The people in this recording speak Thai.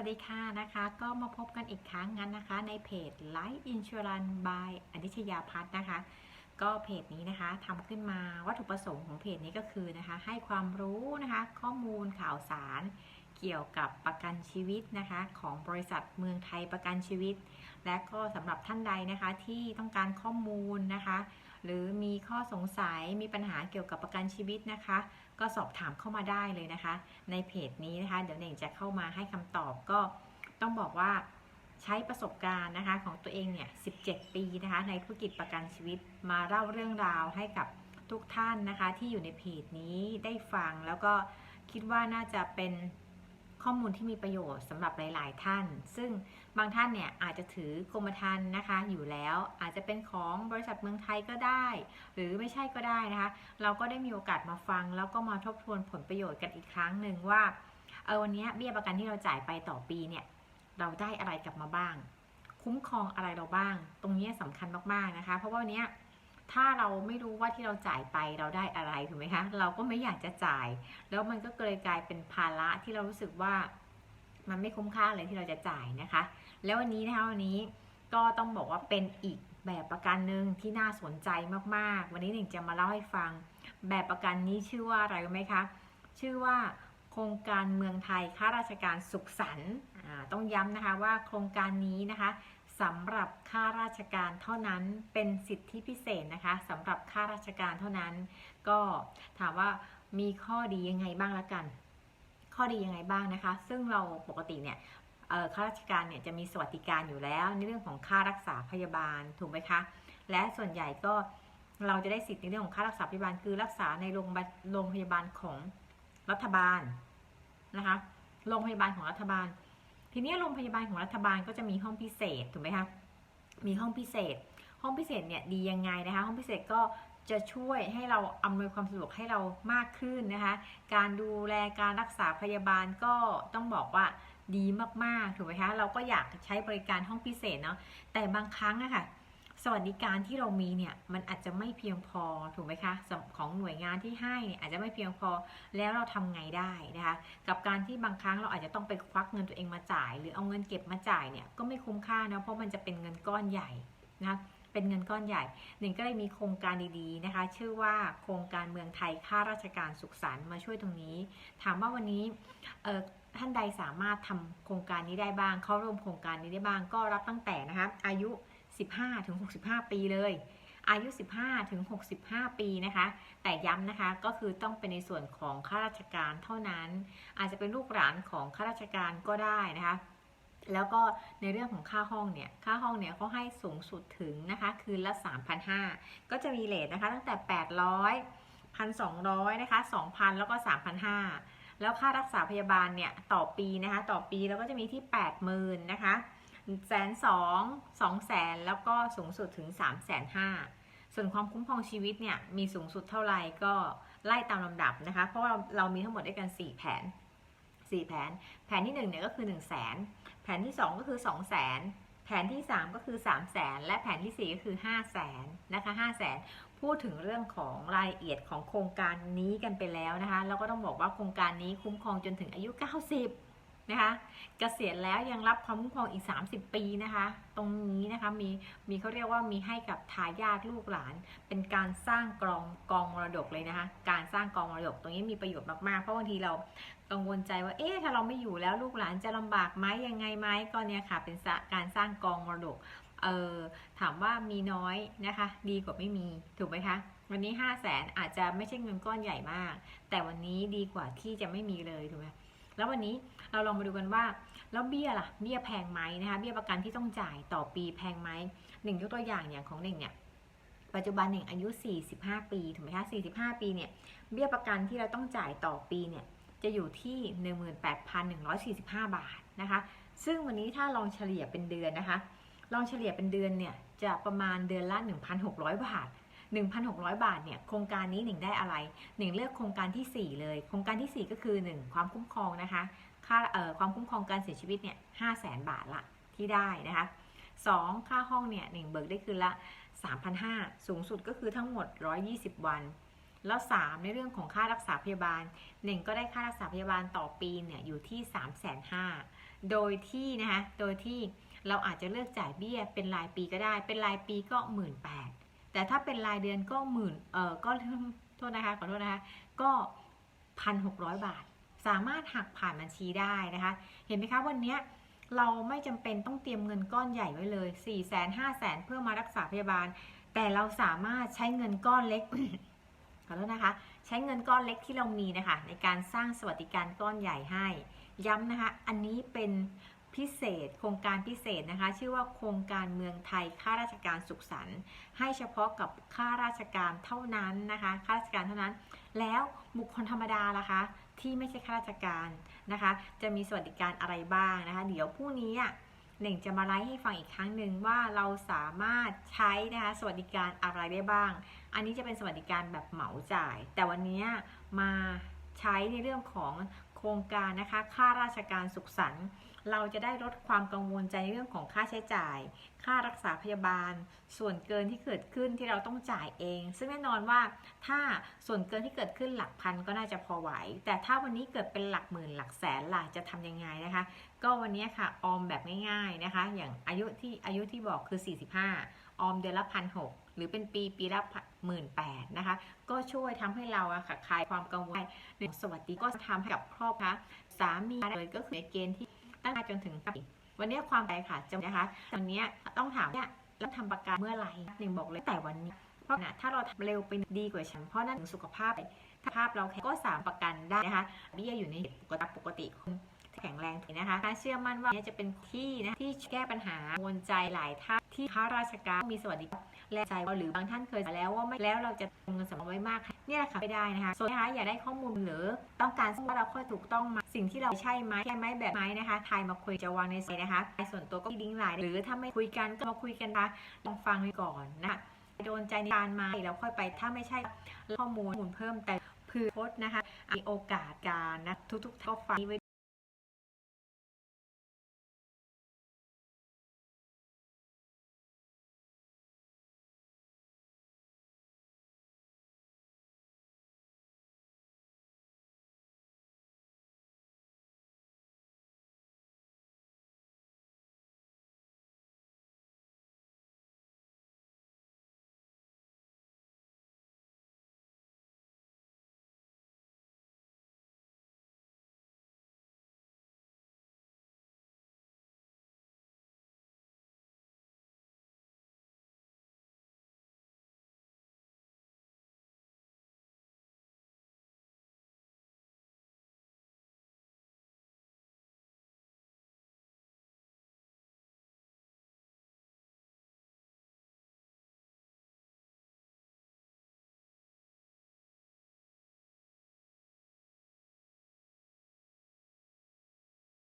วัสดีค่ะนะคะก็มาพบกันอีกครั้งงั้นนะคะ ในเพจ Life Insurance by อนิชยาพัฒน์นะคะ ก็เพจนี้นะคะทำขึ้นมาวัตถุประสงค์ของเพจนี้ก็คือนะคะ ให้ความรู้นะคะ ข้อมูลข่าวสาร เกี่ยวกับประกันชีวิตนะคะ ของบริษัทเมืองไทยประกันชีวิต และก็สำหรับท่านใดนะคะที่ต้องการข้อมูลนะคะ หรือมีข้อสงสัยมีปัญหาเกี่ยวกับประกันชีวิตนะคะ ก็สอบถามเข้ามาได้เลยนะคะ ในเพจนี้นะคะ เดี๋ยวเน่งจะเข้ามาให้คำตอบก็ต้องบอกว่าใช้ประสบการณ์นะคะของตัวเองเนี่ย 17 ปีนะคะ ในธุรกิจประกันชีวิตมาเล่าเรื่องราวให้กับทุกท่านนะคะ ที่อยู่ในเพจนี้ได้ฟังแล้วก็คิดว่าน่าจะเป็น ข้อมูลที่มีประโยชน์สำหรับหลาย ๆ ท่าน ซึ่งบางท่านเนี่ยอาจจะถือกรมธรรม์นะคะ อยู่แล้วอาจจะเป็นของบริษัทเมืองไทยก็ได้ หรือไม่ใช่ก็ได้นะคะ เราก็ได้มีโอกาสมาฟัง แล้วก็มาทบทวนผลประโยชน์กันอีกครั้งหนึ่งว่าเออวันนี้เบี้ยประกันที่เราจ่ายไปต่อปีเนี่ยเราได้อะไรกลับมาบ้าง คุ้มครองอะไรเราบ้าง ตรงนี้สำคัญมาก ๆ นะคะ เพราะว่าวันนี้ ถ้าเราไม่รู้ว่าที่เราจ่ายไปเราได้อะไรถูกไหมคะ เราก็ไม่อยากจะจ่าย แล้วมันก็เลยกลายเป็นภาระที่เรารู้สึกว่ามันไม่คุ้มค่าเลยที่เราจะจ่ายนะคะ แล้ววันนี้นะคะวันนี้ก็ต้องบอกว่าเป็นอีกแบบประกันหนึ่งที่น่าสนใจมากๆ วันนี้หนึ่งจะมาเล่าให้ฟัง แบบประกันนี้ชื่อว่าอะไรรู้ไหมคะ ชื่อว่าโครงการเมืองไทยข้าราชการสุขสันต์ต้องย้ำนะคะว่าโครงการนี้นะคะ สำหรับข้าราชการเท่านั้นเป็นสิทธิพิเศษนะคะสำหรับข้าราชการเท่านั้น ก็ถามว่ามีข้อดียังไงบ้างละกัน ข้อดียังไงบ้างนะคะ ซึ่งเราปกติเนี่ยข้าราชการเนี่ยจะมีสวัสดิการอยู่แล้วในเรื่องของค่ารักษาพยาบาลถูกไหมคะและส่วนใหญ่ก็เราจะได้สิทธิในเรื่องของค่ารักษาพยาบาลคือรักษาในโรงโรงพยาบาลของรัฐบาลนะคะโรงพยาบาลของรัฐบาล ทีนี้โรงพยาบาลของรัฐบาลก็จะมีห้องพิเศษถูกไหมคะมีห้องพิเศษ ห้องพิเศษเนี่ยดียังไงนะคะ ห้องพิเศษก็จะช่วยให้เราอำนวยความสะดวกให้เรามากขึ้นนะคะ การดูแลการรักษาพยาบาลก็ต้องบอกว่าดีมากๆถูกไหมคะเราก็อยากใช้บริการห้องพิเศษเนาะแต่บางครั้งอะค่ะ สวัสดิการที่เรามีเนี่ยมันอาจจะไม่เพียงพอถูกไหมคะของหน่วยงานที่ให้เนี่ยอาจจะไม่เพียงพอแล้วเราทำไงได้นะคะ กับการที่บางครั้งเราอาจจะต้องไปควักเงินตัวเองมาจ่าย หรือเอาเงินเก็บมาจ่ายเนี่ยก็ไม่คุ้มค่านะเพราะมันจะเป็นเงินก้อนใหญ่นะคะเป็นเงินก้อนใหญ่หนึ่งก็เลยมีโครงการดีๆนะคะ ชื่อว่าโครงการเมืองไทยข้าราชการสุขสันต์มาช่วยตรงนี้ ถามว่าวันนี้ท่านใดสามารถทำโครงการนี้ได้บ้าง เข้าร่วมโครงการนี้ได้บ้าง ก็รับตั้งแต่นะคะอายุ 15ถึง65 ปีเลย อายุ 15ถึง65 ปีนะคะ แต่ย้ำนะคะก็คือต้องเป็นในส่วนของข้าราชการเท่านั้น อาจจะเป็นลูกหลานของข้าราชการก็ได้นะคะแล้วก็ในเรื่องของค่าห้องเนี่ย ค่าห้องเนี่ยเขาให้สูงสุดถึงนะคะ คืนละ 3,500 ก็จะมีเลทนะคะ ตั้งแต่ 800 1,200 นะคะ 2,000 แล้วก็ 3,500 แล้วค่ารักษาพยาบาลเนี่ย ต่อปีนะคะ ต่อปีเราก็จะมีที่ 80,000 นะคะ แสนสองสองแสนแล้วก็สูงสุดถึง3ามแสนห้าส่วนความคุ้มครองชีวิตเนี่ยมีสูงสุดเท่าไหร่ก็ไล่ตามลำดับนะคะ เพราะเราเรามีทั้งหมดด้วยกัน 4 แผน 4 แผน แผนที่1เนี่ยก็คือ 1 0 0 0 0แสนแผนที่ 2 ก็คือ 2 0 0แสนแผนที่ 3 ก็คือ 3 0 0แสนและแผนทีสี่4 ก็คือ 5 0 0แสนนะคะ5 0 0แสนพูดถึงเรื่องของรายละเอียดของโครงการนี้กันไปแล้วนะคะ แล้วก็ต้องบอกว่าโครงการนี้คุ้มครองจนถึงอายุ 90 นะคะเกษียณแล้วยังรับความคุ้มครองอีก 30 ปีนะคะ ตรงนี้นะคะมีมีเขาเรียกว่ามีให้กับทายาทลูกหลาน เป็นการสร้างกองกองมรดกเลยนะคะ การสร้างกองมรดกตรงนี้มีประโยชน์มากๆ เพราะบางทีเรากังวลใจว่าเอ๊ะถ้าเราไม่อยู่แล้วลูกหลานจะลำบากไหมยังไงไหมก็เนี่ยค่ะเป็นการสร้างกองมรดกเออถามว่ามีน้อยนะคะ ดีกว่าไม่มีถูกไหมคะวันนี้ 5 0 0แสนอาจจะไม่ใช่เงินก้อนใหญ่มาก แต่วันนี้ดีกว่าที่จะไม่มีเลยถูกไหม แล้ววันนี้เราลองมาดูกันว่า แล้วเบี้ยล่ะเบี้ยแพงไหมนะคะเบี้ยประกันที่ต้องจ่ายต่อปีแพงไหมหนึ่งยกตัวอย่างอย่างของหนึ่งเนี่ยปัจจุบันหนึ่งอายุ 45 ปีถูกไหมคะ45 ปีเนี่ยเบี้ยประกันที่เราต้องจ่ายต่อปีเนี่ยจะอยู่ที่ 18,145 บาทนะคะซึ่งวันนี้ถ้าลองเฉลี่ยเป็นเดือนนะคะ ลองเฉลี่ยเป็นเดือนเนี่ยจะประมาณเดือนละ 1,600 บาท 1,600 บาทเนี่ยโครงการนี้หนึ่งได้อะไรหนึ่งเลือกโครงการทีสี่4 เลย โครงการทีสี่ 4 ก็คือ 1 ความคุ้มครองนะคะค่าเอ่อความคุ้มครองการเสียชีวิตเนี่ยห้าแสนบาทละที่ได้นะคะ 2 ค่าห้องเนี่ยหนึ่งเบิกได้คืนละ 3,500 สูงสุดก็คือทั้งหมด 120 วัน แล้ว 3 ในเรื่องของค่ารักษาพยาบาล1ก็ได้ค่ารักษาพยาบาลต่อปีเนี่ยอยู่ที่ 3 5 0 0 0 โดยที่นะคะโดยที่เราอาจจะเลือกจ่ายเบี้ยเป็นรายปีก็ได้ เป็นรายปีก็หมื่น แต่ถ้าเป็นรายเดือนก็หมื่นเออก็โทษนะคะขอโทษนะคะก็พันหกร้อยบาท สามารถหักผ่านบัญชีได้นะคะ เห็นไหมคะวันเนี้ยเราไม่จำเป็นต้องเตรียมเงินก้อนใหญ่ไว้เลย4ี่แสนห้าแสนเพื่อมารักษาพยาบาล แต่เราสามารถใช้เงินก้อนเล็กขอโทษนะคะ ใช้เงินก้อนเล็กที่เรามีนะคะ ในการสร้างสวัสดิการก้อนใหญ่ให้ ย้ำนะคะ อันนี้เป็น พิเศษ โครงการพิเศษนะคะ ชื่อว่าโครงการเมืองไทยข้าราชการสุขสันต์ให้เฉพาะกับข้าราชการเท่านั้นนะคะข้าราชการเท่านั้น แล้วบุคคลธรรมดาล่ะคะ ที่ไม่ใช่ข้าราชการนะคะ จะมีสวัสดิการอะไรบ้างนะคะ เดี๋ยวพรุ่งนี้หนึ่งจะมาไลฟ์ให้ฟังอีกครั้งหนึ่งว่าเราสามารถใช้นะคะสวัสดิการอะไรได้บ้าง อันนี้จะเป็นสวัสดิการแบบเหมาจ่าย แต่วันนี้มาใช้ในเรื่องของโครงการนะคะค่าราชการสุขสันต์ เราจะได้ลดความกังวลใจในเรื่องของค่าใช้จ่าย ค่ารักษาพยาบาล ส่วนเกินที่เกิดขึ้นที่เราต้องจ่ายเอง ซึ่งแน่นอนว่าถ้าส่วนเกินที่เกิดขึ้นหลักพันก็น่าจะพอไหว แต่ถ้าวันนี้เกิดเป็นหลักหมื่นหลักแสนล่ะจะทำยังไงนะคะ ก็วันนี้ค่ะออมแบบง่ายๆนะคะ อย่างอายุที่อายุที่บอกคือ 45 ออมเดือนละพันหกหรือเป็นปีปีละหมื่นแปดนะคะ ก็ช่วยทำให้เราอะค่ะคลายความกังวลในสวัสดีก็ทำให้กับครอบครัวสามีเลยก็คือในเกณฑ์ที่ ตั้งแต่จนถึงวันนี้ความใจค่ะจะนะคะวันนี้ต้องถามเนี่ยแล้วทำประกันเมื่อไหร่หนึ่งบอกเลยแต่วันนี้ เพราะนะถ้าเราทำเร็วไปดีกว่าฉัน เพราะนั่นถึงสุขภาพถ้าภาพเราแข็งก็สามประกันได้นะคะเบี้ยอยู่ในปกติปกติคนแข็งแรงถึงนะคะเชื่อมั่นว่านี่จะเป็นที่นะที่แก้ปัญหาวนใจหลายท่านที่ข้าราชการมีสวัสดิการ และใจหรือบางท่านเคยมาแล้วว่าไม่แล้วเราจะเงินสำรองไว้มากเนี่ยแหละค่ะไม่ได้นะคะส่วนนะคะอยากได้ข้อมูลหรือต้องการว่าเราค่อยถูกต้องมาสิ่งที่เราใช่ไหมใช่ไหมแบบไหมนะคะทายมาคุยจะวางในไซต์นะคะในส่วนตัวก็ลิงก์ไลน์หรือถ้าไม่คุยกันก็มาคุยกันนะลองฟังไว้ก่อนนะโดนใจในการมาแล้วค่อยไปถ้าไม่ใช่ข้อมูลเพิ่มแต่เพื่อโพสต์นะคะมีโอกาสการนะทุกๆท่านก็ฟังไว้